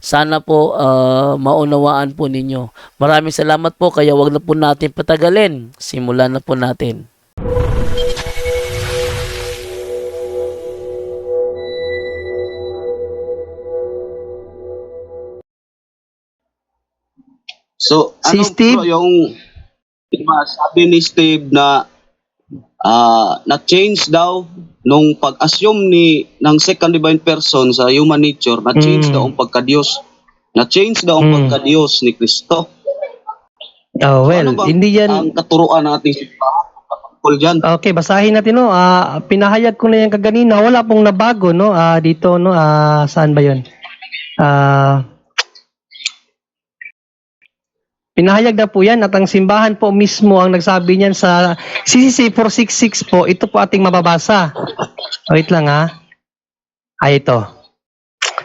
Sana po ah, maunawaan po ninyo. Maraming salamat po kaya wag na po natin patagalin. Simulan na po natin. So, Si ano Steve? bro, yung diba, sabi ni Steve na ah na-change daw nung pag-assume ni ng second divine person sa human nature, na-change Mm. daw ang pagka-Diyos. Na-change daw ang Mm. pagka-Diyos ni Kristo. Oh, well, ano hindi yan... ang katuruan natin sa patungkol dyan? Okay, basahin natin no. Ah, pinahayag ko na yan kaganina. Wala pong nabago no. Ah, dito no. Ah, saan ba 'yon? Ah Pinahayag na po yan at ang simbahan po mismo ang nagsabi niyan sa CCC 466 po. Ito po ating mababasa. Wait lang ha. Ay ito.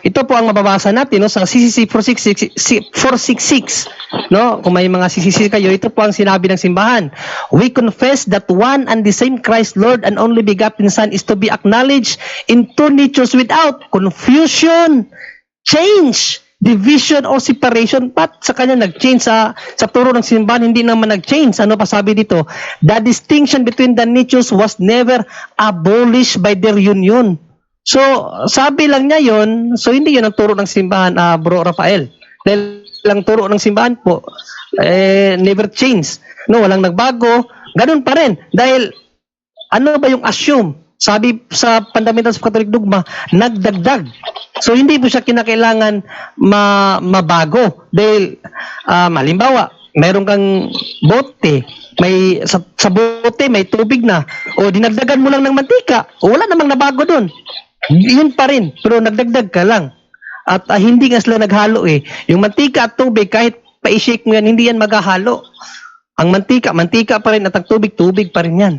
Ito po ang mababasa natin no sa CCC 466 si- 466 no kung may mga CCC kayo ito po ang sinabi ng simbahan we confess that one and the same Christ Lord and only begotten Son is to be acknowledged in two natures without confusion change division or separation but sa kanya nag-change sa sa turo ng simbahan hindi naman nag-change ano pa sabi dito the distinction between the natures was never abolished by their union So, sabi lang niya yon so hindi yun ang turo ng simbahan, ah, bro Rafael. Dahil lang turo ng simbahan po, eh, never change. No, walang nagbago. Ganun pa rin. Dahil, ano ba yung assume? Sabi sa Fundamentals of Catholic Dogma, nagdagdag. So, hindi po siya kinakailangan ma mabago. Dahil, ah, malimbawa, meron kang bote, may sa, sa bote may tubig na o dinagdagan mo lang ng mantika o wala namang nabago doon yun pa rin, pero nagdagdag ka lang. At ah, hindi nga sila naghalo eh. Yung mantika at tubig, kahit pa-shake mo yan, hindi yan maghahalo. Ang mantika, mantika pa rin at ang tubig, tubig pa rin yan.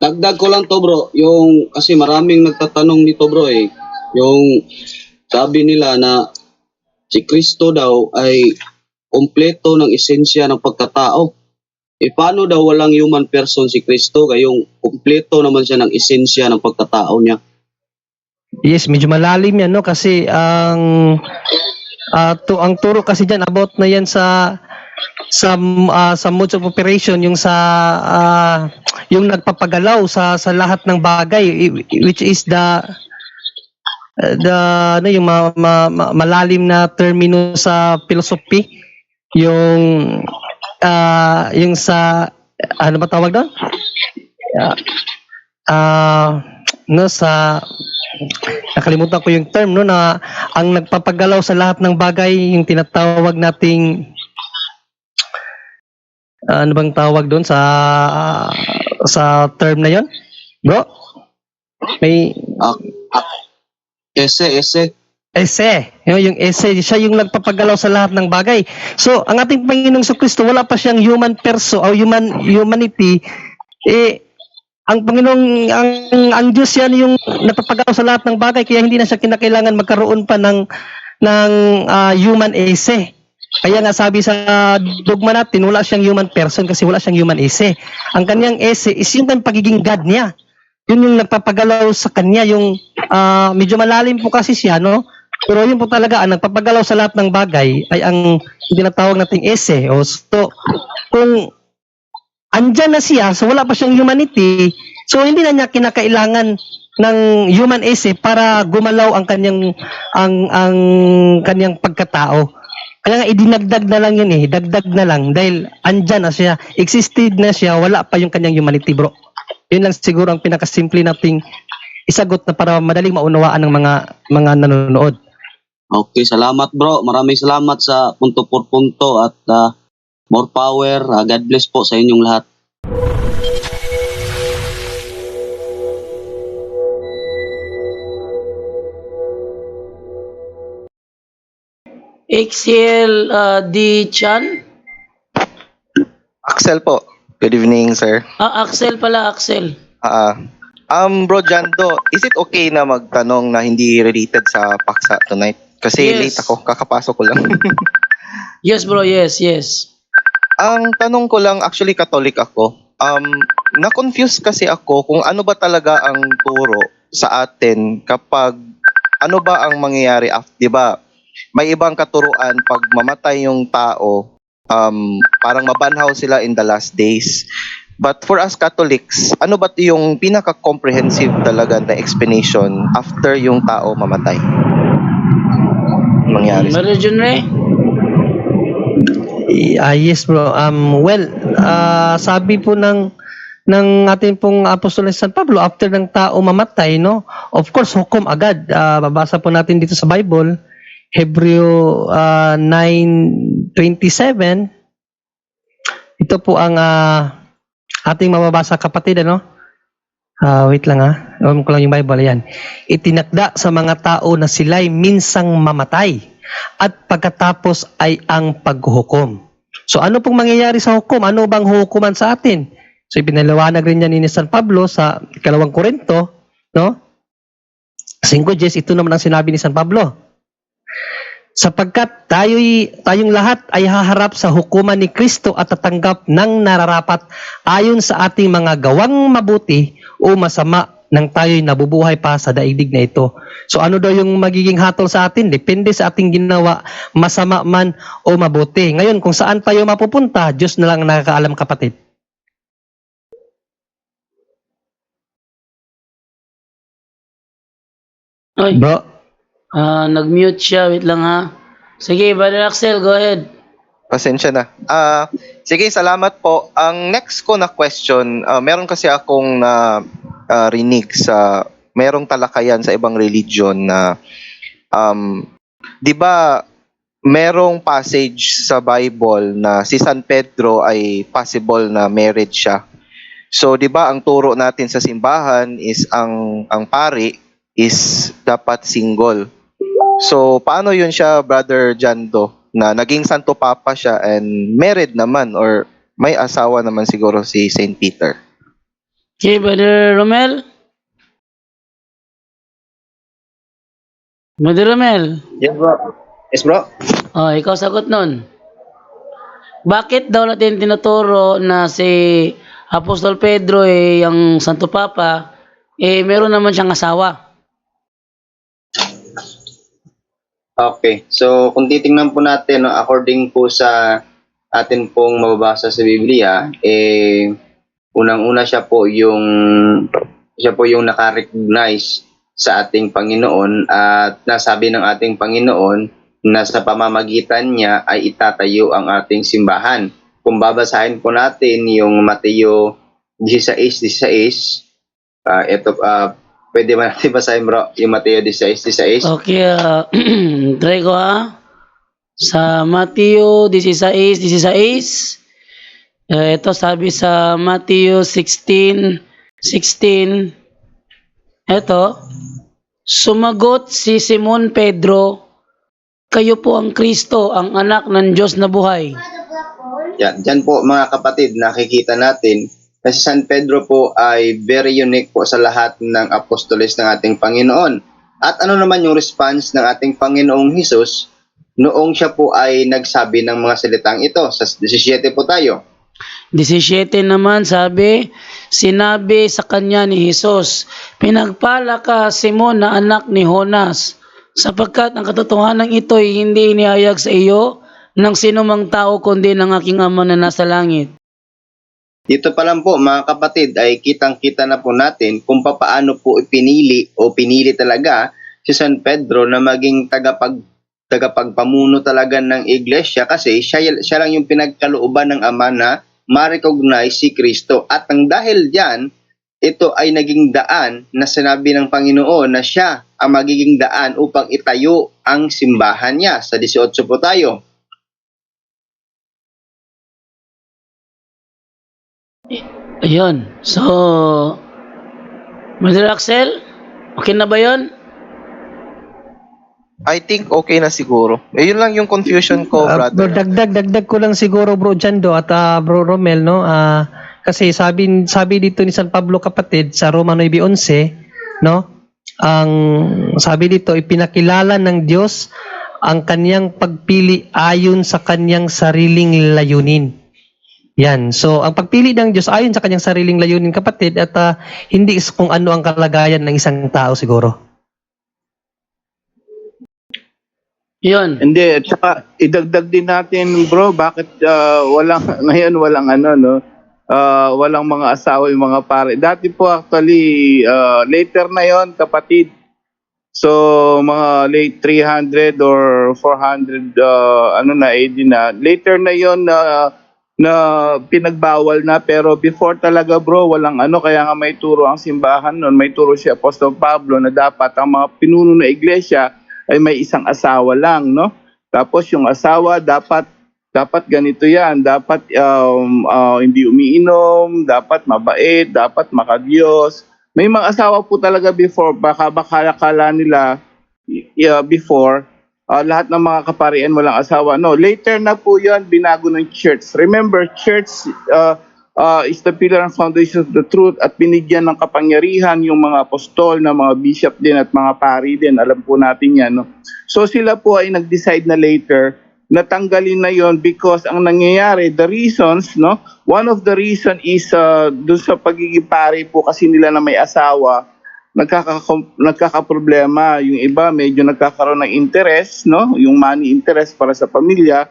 Dagdag ko lang to bro, yung kasi maraming nagtatanong nito bro eh. Yung sabi nila na si Kristo daw ay kompleto ng esensya ng pagkatao. E paano daw walang human person si Kristo kayong kompleto naman siya ng esensya ng pagkatao niya. Yes, medyo malalim yan, no? Kasi ang ah, to, ang turo kasi diyan about na yan sa sa ah, sa modes of operation yung sa ah, yung nagpapagalaw sa sa lahat ng bagay which is the the ano yung ma, ma- ma- malalim na termino sa philosophy yung ah, yung sa ano ba tawag doon? Ah, ah, no sa nakalimutan ko yung term no na ang nagpapagalaw sa lahat ng bagay yung tinatawag nating ano bang tawag doon sa sa term na yon bro? May Ah, ah, ese, ese. ese. Yung, ese siya yung nagpapagalaw sa lahat ng bagay. So ang ating Panginoong sa Kristo wala pa siyang human perso o human humanity. Eh ang Panginoong ang ang Diyos yan yung nagpapagalaw sa lahat ng bagay kaya hindi na siya kinakailangan magkaroon pa ng ng ah, human ese kaya nga sabi sa dogma natin wala siyang human person kasi wala siyang human ese ang kanyang ese is yung pagiging God niya. Yun yung nagpapagalaw sa kanya yung ah, medyo malalim po kasi siya no? Pero yun po talaga ang nagpapagalaw sa lahat ng bagay ay ang tinatawag nating ese o so kung andyan na siya so wala pa siyang humanity so hindi na niya kinakailangan ng human ese para gumalaw ang kanyang ang ang kanyang pagkatao kaya nga idinagdag na lang yun eh dagdag na lang dahil andyan na siya existed na siya wala pa yung kanyang humanity bro yun lang siguro ang pinakasimple nating isagot na para madaling maunawaan ng mga mga nanonood. Okay, salamat bro. Maraming salamat sa punto por punto at ah, more power. Ah, God bless po sa inyong lahat. XL uh, D. Chan? Axel po. Good evening, sir. Ah, Axel pala, Axel. Ah, um, bro Jando, is it okay na magtanong na hindi related sa paksa tonight? Kasi Yes. late ako, kakapasok ko lang. Yes bro, yes, yes. Ang tanong ko lang, actually Catholic ako. Um, na-confuse kasi ako kung ano ba talaga ang turo sa atin kapag ano ba ang mangyayari after, 'di ba? May ibang katuruan pag mamatay yung tao, um, parang mabanhaw sila in the last days. But for us Catholics, ano ba yung pinaka-comprehensive talaga na explanation after yung tao mamatay? Mangyari Brother John Ray? Ah, yes bro. Um well, ah, sabi po ng ng ating pong apostol San Pablo after ng tao mamatay, no? Of course, hukom agad. Ah, babasa po natin dito sa Bible, Hebreo ah, 9:27. Ito po ang ah, ating mababasa kapatid, ano? Ah, wait lang ha. Alam ko lang yung Bible, yan. Itinakda sa mga tao na sila'y minsang mamatay at pagkatapos ay ang paghuhukom. So ano pong mangyayari sa hukom? Ano bang hukuman sa atin? So ipinaliwanag rin yan ni San Pablo sa ikalawang Korinto, no? 5.10, ito naman ang sinabi ni San Pablo. Sapagkat tayo'y, tayong lahat ay haharap sa hukuman ni Kristo at tatanggap ng nararapat ayon sa ating mga gawang mabuti o masama nang tayo'y nabubuhay pa sa daigdig na ito. So ano daw yung magiging hatol sa atin? Depende sa ating ginawa, masama man o mabuti. Ngayon, kung saan tayo mapupunta, Diyos na lang ang nakakaalam kapatid. Ay, Bro, ah, nag-mute siya. Wait lang ha. Sige, Brother Axel, go ahead. Pasensya na. Ah, sige, salamat po. Ang next ko na question, ah, meron kasi akong na ah, rinig sa merong talakayan sa ibang religion na um, 'di ba merong passage sa Bible na si San Pedro ay possible na married siya. So 'di ba ang turo natin sa simbahan is ang ang pari is dapat single. So paano 'yun siya Brother Jando na naging Santo Papa siya and married naman or may asawa naman siguro si Saint Peter. Okay, Brother Romel? Brother Romel? Yes, bro. Yes, bro. Oh, ikaw sagot nun. Bakit daw natin tinuturo na si Apostol Pedro eh, yung Santo Papa, eh, meron naman siyang asawa? Okay. So, kung titingnan po natin, no, according po sa atin pong mababasa sa Biblia, eh, unang-una siya po yung siya po yung nakarecognize sa ating Panginoon at nasabi ng ating Panginoon na sa pamamagitan niya ay itatayo ang ating simbahan. Kung babasahin po natin yung Mateo 16:16, ah ito ah pwede ba natin basahin bro yung Mateo 16:16? Okay, ah, try ko ha. Sa Mateo 16, 16, eh, ito sabi sa Mateo 16, 16, ito, sumagot si Simon Pedro, kayo po ang Kristo, ang anak ng Diyos na buhay. Yan, dyan po mga kapatid, nakikita natin na si San Pedro po ay very unique po sa lahat ng apostoles ng ating Panginoon. At ano naman yung response ng ating Panginoong Hesus noong siya po ay nagsabi ng mga salitang ito. Sa 17 po tayo. 17 naman sabi, sinabi sa kanya ni Jesus, Pinagpala ka Simon na anak ni Jonas, sapagkat ang katotohanan ito ay hindi inihayag sa iyo ng sinumang tao kundi ng aking ama na nasa langit. Dito pa lang po mga kapatid ay kitang-kita na po natin kung papaano po ipinili o pinili talaga si San Pedro na maging tagapag tagapagpamuno talaga ng iglesia kasi siya, siya lang yung pinagkalooban ng ama na ma-recognize si Kristo. At ang dahil diyan ito ay naging daan na sinabi ng Panginoon na siya ang magiging daan upang itayo ang simbahan niya. Sa 18 po tayo. Ayun. So, Brother Axel, okay na ba yun? I think okay na siguro. Eh, yun lang yung confusion ko, Ah, bro, brother. dagdag dagdag ko lang siguro bro Jando at ah, bro Romel no. Ah, kasi sabi sabi dito ni San Pablo kapatid sa Roma 9:11 no. Ang sabi dito ipinakilala ng Diyos ang kaniyang pagpili ayon sa kaniyang sariling layunin. Yan. So, ang pagpili ng Diyos ayon sa kanyang sariling layunin, kapatid, at ah, hindi is kung ano ang kalagayan ng isang tao siguro. Yun. Hindi, at saka idagdag din natin bro, bakit ah, walang, ngayon walang ano no, Ah, walang mga asawa yung mga pare. Dati po actually, ah, later na yon kapatid. So, mga late 300 or 400 ah, ano na, AD na. Later na yon na na pinagbawal na pero before talaga bro walang ano kaya nga may turo ang simbahan noon may turo si Apostol Pablo na dapat ang mga pinuno na iglesia ay may isang asawa lang, no? Tapos yung asawa dapat dapat ganito 'yan, dapat um, ah, hindi umiinom, dapat mabait, dapat makadiyos. May mga asawa po talaga before, baka baka akala nila yeah, before ah, lahat ng mga kaparian walang asawa. No, later na po 'yan binago ng church. Remember, church ah, ah, is the pillar and foundation of the truth at binigyan ng kapangyarihan yung mga apostol na mga bishop din at mga pari din. Alam po natin yan. No? So sila po ay nag-decide na later natanggalin na yon because ang nangyayari, the reasons, no? One of the reason is uh, dun sa pagiging pari po kasi nila na may asawa, nagkaka nagkakaproblema. Yung iba medyo nagkakaroon ng interest, no? Yung money interest para sa pamilya.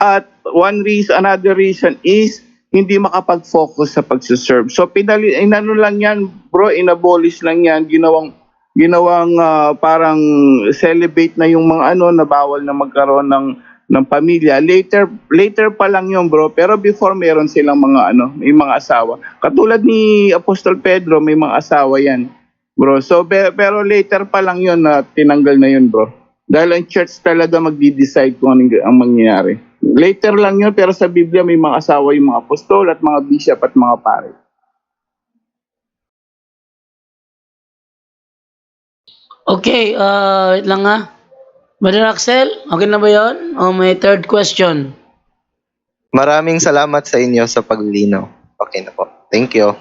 At one reason, another reason is hindi makapag-focus sa pagsiserve. So pinali inano lang yan, bro, inabolish lang yan, ginawang ginawang ah, parang celebrate na yung mga ano na bawal na magkaroon ng ng pamilya. Later later pa lang yun, bro. Pero before meron silang mga ano, may mga asawa. Katulad ni Apostol Pedro, may mga asawa yan. Bro, so pe- pero later pa lang yun na tinanggal na yun, bro. Dahil ang church talaga magdi-decide kung anong ang mangyayari. Later lang yun, pero sa Biblia may mga asawa yung mga apostol at mga bishop at mga pare. Okay, uh, wait lang nga. Brother Axel, okay na ba yun? O may third question? Maraming salamat sa inyo sa paglinaw. Okay na po. Thank you.